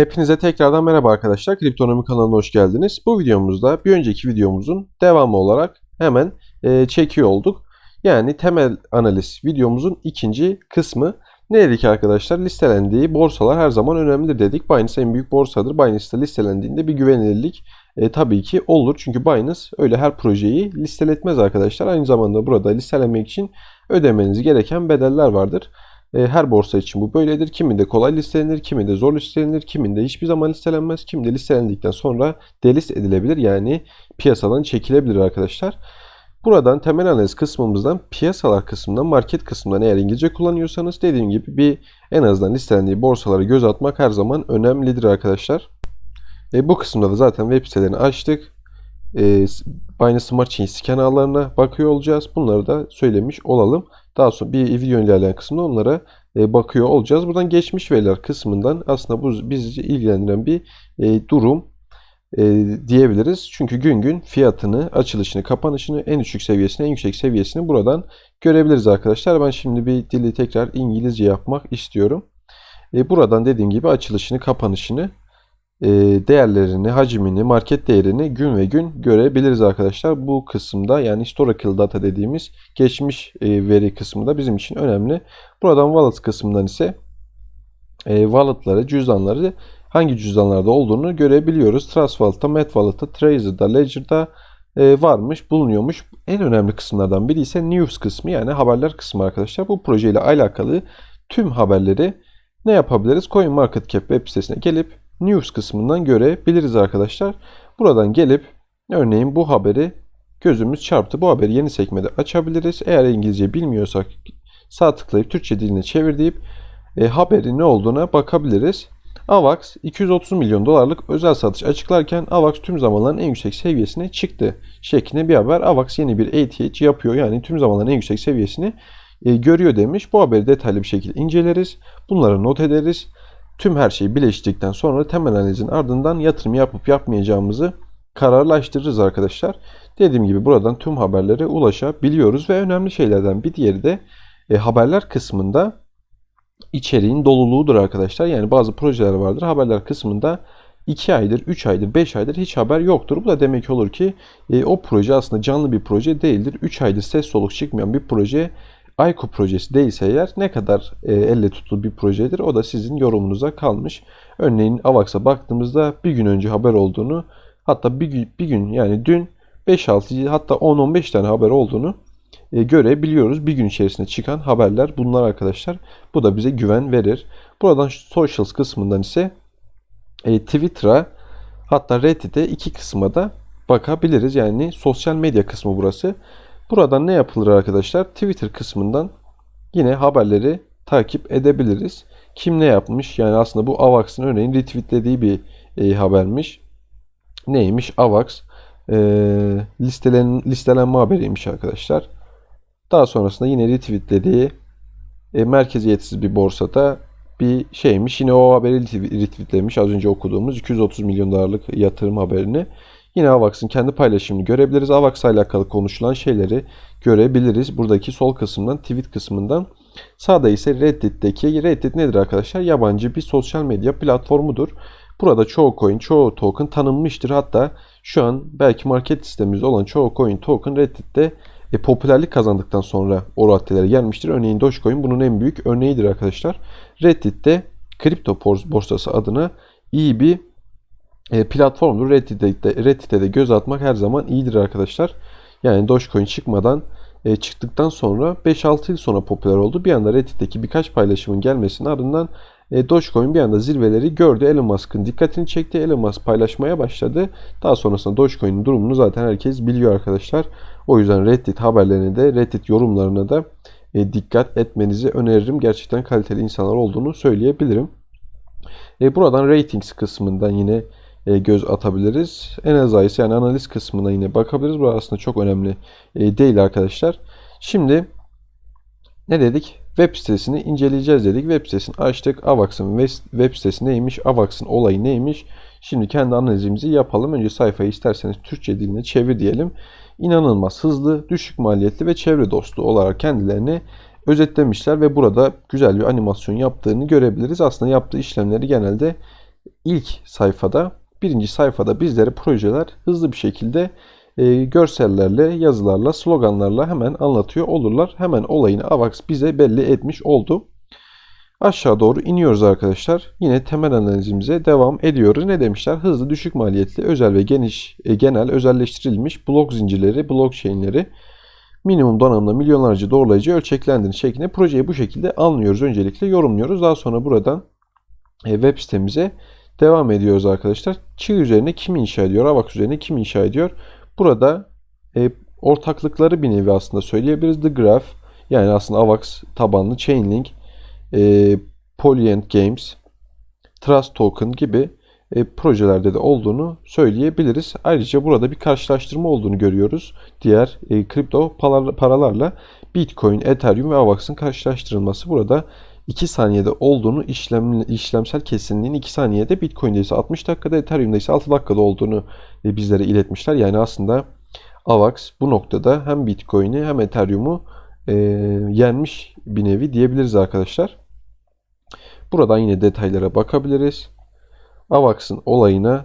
Hepinize tekrardan merhaba arkadaşlar. Kriptonomi kanalına hoş geldiniz. Bu videomuzda bir önceki videomuzun devamı olarak hemen e, çekiyor olduk. Yani temel analiz videomuzun ikinci kısmı. Ne dedik arkadaşlar? Listelendiği borsalar her zaman önemlidir dedik. Binance en büyük borsadır. Binance'da listelendiğinde bir güvenilirlik e, tabii ki olur. Çünkü Binance öyle her projeyi listeletmez arkadaşlar. Aynı zamanda burada listelenmek için ödemeniz gereken bedeller vardır. E, her borsa için bu böyledir. Kiminde kolay listelenir, kiminde zor listelenir, kiminde hiçbir zaman listelenmez, kiminde listelendikten sonra delist edilebilir. Yani piyasadan çekilebilir arkadaşlar. Buradan temel analiz kısmımızdan piyasalar kısmından market kısmından eğer İngilizce kullanıyorsanız dediğim gibi bir en azından listelendiği borsalara göz atmak her zaman önemlidir arkadaşlar. E, bu kısımda da zaten web sitelerini açtık. E, Binance Smart Chain scan ağlarına bakıyor olacağız. Bunları da söylemiş olalım. Daha sonra bir video ilerleyen kısımda onlara e, bakıyor olacağız. Buradan geçmiş veriler kısmından aslında bu bizi ilgilendiren bir e, durum e, diyebiliriz. Çünkü gün gün fiyatını, açılışını, kapanışını, en düşük seviyesini, en yüksek seviyesini buradan görebiliriz arkadaşlar. Ben şimdi bir dili tekrar İngilizce yapmak istiyorum. Buradan dediğim gibi açılışını, kapanışını, değerlerini, hacmini, market değerini gün ve gün görebiliriz arkadaşlar. Bu kısımda yani historical data dediğimiz geçmiş e, veri kısmında bizim için önemli. Buradan wallet kısmından ise e, walletları, cüzdanları hangi cüzdanlarda olduğunu görebiliyoruz. Trust Wallet'ta, Met Wallet'ta, Trezor'da, Ledger'da varmış, bulunuyormuş. En önemli kısımlardan biri ise News kısmı yani haberler kısmı arkadaşlar. Bu projeyle alakalı tüm haberleri ne yapabiliriz? CoinMarketCap web sitesine gelip News kısmından görebiliriz arkadaşlar. Buradan gelip örneğin bu haberi gözümüz çarptı. Bu haberi yeni sekmede açabiliriz. Eğer İngilizce bilmiyorsak sağ tıklayıp Türkçe diline çevir deyip e, haberin ne olduğuna bakabiliriz. AVAX 230 milyon dolarlık özel satış açıklarken AVAX tüm zamanların en yüksek seviyesine çıktı şeklinde bir haber. AVAX yeni bir ATH yapıyor yani tüm zamanların en yüksek seviyesini e, görüyor demiş. Bu haberi detaylı bir şekilde inceleriz. Bunları not ederiz. Tüm her şeyi birleştirdikten sonra temel analizin ardından yatırım yapıp yapmayacağımızı kararlaştırırız arkadaşlar. Dediğim gibi buradan tüm haberlere ulaşabiliyoruz ve önemli şeylerden bir diğeri de e, haberler kısmında içeriğin doluluğudur arkadaşlar. Yani bazı projeler vardır haberler kısmında 2 aydır, 3 aydır, 5 aydır hiç haber yoktur. Bu da demek olur ki e, o proje aslında canlı bir proje değildir. 3 aydır ses soluk çıkmayan bir proje Ayku projesi değilse eğer ne kadar e, elle tutulu bir projedir o da sizin yorumunuza kalmış. Örneğin AVAX'a baktığımızda bir gün önce haber olduğunu hatta bir, bir gün yani dün 5-6 hatta 10-15 tane haber olduğunu e, görebiliyoruz. Bir gün içerisinde çıkan haberler bunlar arkadaşlar. Bu da bize güven verir. Buradan socials kısmından ise e, Twitter'a hatta Reddit'e iki kısma da bakabiliriz. Yani sosyal medya kısmı burası. Buradan ne yapılır arkadaşlar? Twitter kısmından yine haberleri takip edebiliriz. Kim ne yapmış? Yani aslında bu Avax'ın örneğin retweetlediği bir e, habermiş. Neymiş? Avax e, listelen, listelenme haberiymiş arkadaşlar. Daha sonrasında yine retweetlediği e, merkeziyetsiz bir borsada bir şeymiş. Yine o haberi retweetlemiş. Az önce okuduğumuz 230 milyon dolarlık yatırım haberini. Yine AVAX'ın kendi paylaşımını görebiliriz. AVAX ile alakalı konuşulan şeyleri görebiliriz. Buradaki sol kısımdan, tweet kısmından. Sağda ise Reddit'teki, Reddit nedir arkadaşlar? Yabancı bir sosyal medya platformudur. Burada çoğu coin, çoğu token tanınmıştır. Hatta şu an belki market sistemimizde olan çoğu coin, token Reddit'te e, popülerlik kazandıktan sonra o raddelere gelmiştir. Örneğin Dogecoin bunun en büyük örneğidir arkadaşlar. Reddit'te kripto borsası adına iyi bir platformdur. Reddit'te, Reddit'e de göz atmak her zaman iyidir arkadaşlar. Yani Dogecoin çıkmadan e, çıktıktan sonra 5-6 yıl sonra popüler oldu. Bir anda Reddit'teki birkaç paylaşımın gelmesinin ardından e, Dogecoin bir anda zirveleri gördü. Elon Musk'ın dikkatini çekti. Elon Musk paylaşmaya başladı. Daha sonrasında Dogecoin'in durumunu zaten herkes biliyor arkadaşlar. O yüzden Reddit haberlerine de Reddit yorumlarına da e, dikkat etmenizi öneririm. Gerçekten kaliteli insanlar olduğunu söyleyebilirim. E, buradan ratings kısmından yine e, göz atabiliriz. En az ise yani analiz kısmına yine bakabiliriz. Bu aslında çok önemli e, değil arkadaşlar. Şimdi ne dedik? Web sitesini inceleyeceğiz dedik. Web sitesini açtık. Avax'ın web sitesi neymiş? Avax'ın olayı neymiş? Şimdi kendi analizimizi yapalım. Önce sayfayı isterseniz Türkçe diline çevir diyelim. İnanılmaz hızlı, düşük maliyetli ve çevre dostu olarak kendilerini özetlemişler ve burada güzel bir animasyon yaptığını görebiliriz. Aslında yaptığı işlemleri genelde ilk sayfada, birinci sayfada bizlere projeler hızlı bir şekilde e, görsellerle, yazılarla, sloganlarla hemen anlatıyor olurlar. Hemen olayını AVAX bize belli etmiş oldu. Aşağı doğru iniyoruz arkadaşlar. Yine temel analizimize devam ediyoruz. Ne demişler? Hızlı, düşük maliyetli, özel ve geniş, e, genel, özelleştirilmiş blok zincirleri, blockchain'leri minimum donanımda milyonlarca doğrulayıcı ölçeklendirin şeklinde projeyi bu şekilde anlıyoruz. Öncelikle yorumluyoruz. Daha sonra buradan e, web sitemize devam ediyoruz arkadaşlar. Çığ üzerine kim inşa ediyor? AVAX üzerine kim inşa ediyor? Burada e, ortaklıkları bir nevi aslında söyleyebiliriz. The Graph yani aslında AVAX tabanlı Chainlink, e, Polyent Games, Trust Token gibi e, projelerde de olduğunu söyleyebiliriz. Ayrıca burada bir karşılaştırma olduğunu görüyoruz. Diğer e, kripto paralarla Bitcoin, Ethereum ve AVAX'ın karşılaştırılması burada 2 saniyede olduğunu işlem, işlemsel kesinliğin 2 saniyede Bitcoin'de ise 60 dakikada Ethereum'da ise 6 dakikada olduğunu e, bizlere iletmişler. Yani aslında AVAX bu noktada hem Bitcoin'i hem Ethereum'u e, yenmiş bir nevi diyebiliriz arkadaşlar. Buradan yine detaylara bakabiliriz. AVAX'ın olayına,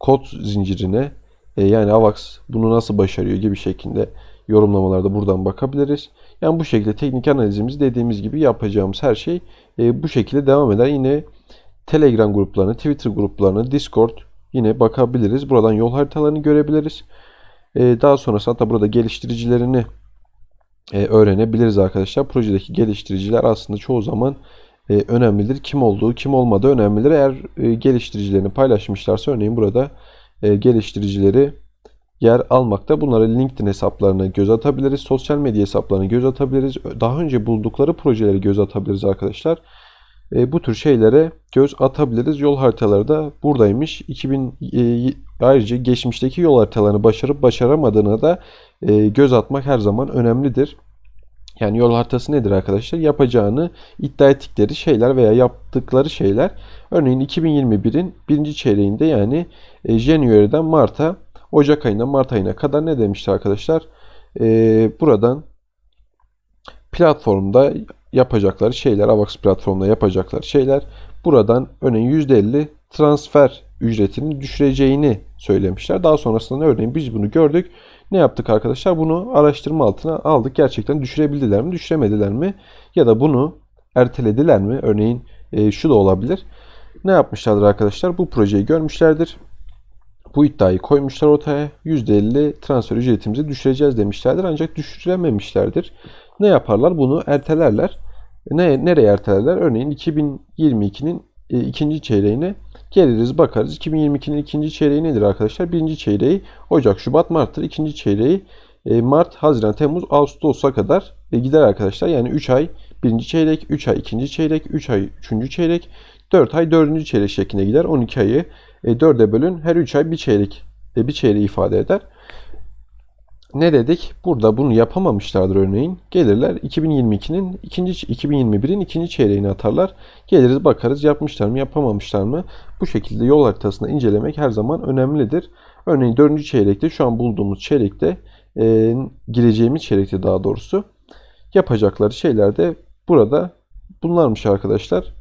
kod zincirine e, yani AVAX bunu nasıl başarıyor gibi şekilde yorumlamalarda buradan bakabiliriz. Yani bu şekilde teknik analizimizi dediğimiz gibi yapacağımız her şey e, bu şekilde devam eder. Yine Telegram gruplarını, Twitter gruplarını, Discord yine bakabiliriz. Buradan yol haritalarını görebiliriz. E, daha sonrasında da burada geliştiricilerini e, öğrenebiliriz arkadaşlar. Projedeki geliştiriciler aslında çoğu zaman e, önemlidir. Kim olduğu, kim olmadığı önemlidir. Eğer e, geliştiricilerini paylaşmışlarsa örneğin burada e, geliştiricileri yer almakta. Bunlara LinkedIn hesaplarına göz atabiliriz. Sosyal medya hesaplarına göz atabiliriz. Daha önce buldukları projeleri göz atabiliriz arkadaşlar. E, bu tür şeylere göz atabiliriz. Yol haritaları da buradaymış. 2000 e, ayrıca geçmişteki yol haritalarını başarıp başaramadığına da e, göz atmak her zaman önemlidir. Yani yol haritası nedir arkadaşlar? Yapacağını iddia ettikleri şeyler veya yaptıkları şeyler. Örneğin 2021'in birinci çeyreğinde yani e, January'den Mart'a Ocak ayına Mart ayına kadar ne demişti arkadaşlar? Ee, buradan platformda yapacakları şeyler, AVAX platformunda yapacakları şeyler buradan örneğin %50 transfer ücretini düşüreceğini söylemişler. Daha sonrasında örneğin biz bunu gördük. Ne yaptık arkadaşlar? Bunu araştırma altına aldık. Gerçekten düşürebildiler mi, düşüremediler mi? Ya da bunu ertelediler mi? Örneğin e, şu da olabilir. Ne yapmışlardır arkadaşlar? Bu projeyi görmüşlerdir bu iddiayı koymuşlar ortaya. %50 transfer ücretimizi düşüreceğiz demişlerdir ancak düşürememişlerdir. Ne yaparlar? Bunu ertelerler. Ne, nereye ertelerler? Örneğin 2022'nin e, ikinci çeyreğine geliriz bakarız. 2022'nin ikinci çeyreği nedir arkadaşlar? Birinci çeyreği Ocak, Şubat, Mart'tır. İkinci çeyreği e, Mart, Haziran, Temmuz, Ağustos'a kadar e, gider arkadaşlar. Yani 3 ay birinci çeyrek, 3 ay ikinci çeyrek, 3 ay üçüncü çeyrek, 4 ay dördüncü çeyrek şeklinde gider. 12 ayı e, 4'e bölün. Her 3 ay bir çeyrek e, bir çeyreği ifade eder. Ne dedik? Burada bunu yapamamışlardır örneğin. Gelirler 2022'nin ikinci 2021'in ikinci çeyreğini atarlar. Geliriz bakarız yapmışlar mı yapamamışlar mı? Bu şekilde yol haritasında incelemek her zaman önemlidir. Örneğin 4. çeyrekte şu an bulduğumuz çeyrekte e, gireceğimiz çeyrekte daha doğrusu yapacakları şeyler de burada bunlarmış arkadaşlar.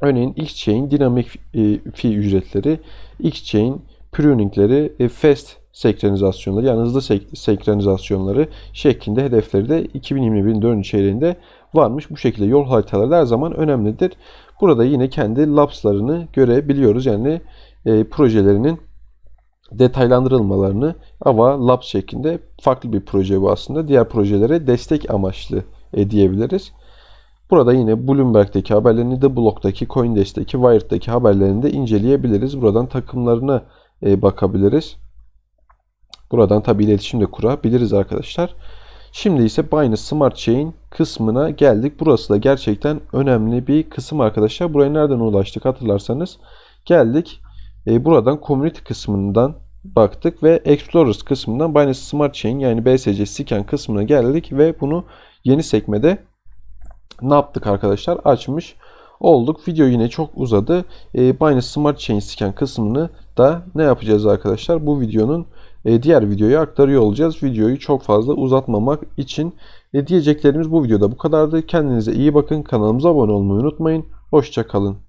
Örneğin X-Chain dinamik e, fi ücretleri, X-Chain pruningleri, e, fast senkronizasyonları yani hızlı senkronizasyonları şeklinde hedefleri de 2021'in 4. çeyreğinde varmış. Bu şekilde yol haritaları her zaman önemlidir. Burada yine kendi labslarını görebiliyoruz. Yani e, projelerinin detaylandırılmalarını ama labs şeklinde farklı bir proje bu aslında. Diğer projelere destek amaçlı e, diyebiliriz. Burada yine Bloomberg'deki haberlerini de Block'taki, Coindesk'teki, Wired'daki haberlerini de inceleyebiliriz. Buradan takımlarına e, bakabiliriz. Buradan tabi iletişim de kurabiliriz arkadaşlar. Şimdi ise Binance Smart Chain kısmına geldik. Burası da gerçekten önemli bir kısım arkadaşlar. Buraya nereden ulaştık hatırlarsanız geldik. E, buradan Community kısmından baktık ve Explorers kısmından Binance Smart Chain yani BSC Scan kısmına geldik ve bunu yeni sekmede ne yaptık arkadaşlar? Açmış olduk. Video yine çok uzadı. E, Binance Smart Chain Scan kısmını da ne yapacağız arkadaşlar? Bu videonun e, diğer videoya aktarıyor olacağız. Videoyu çok fazla uzatmamak için e, diyeceklerimiz bu videoda bu kadardı. Kendinize iyi bakın. Kanalımıza abone olmayı unutmayın. Hoşçakalın.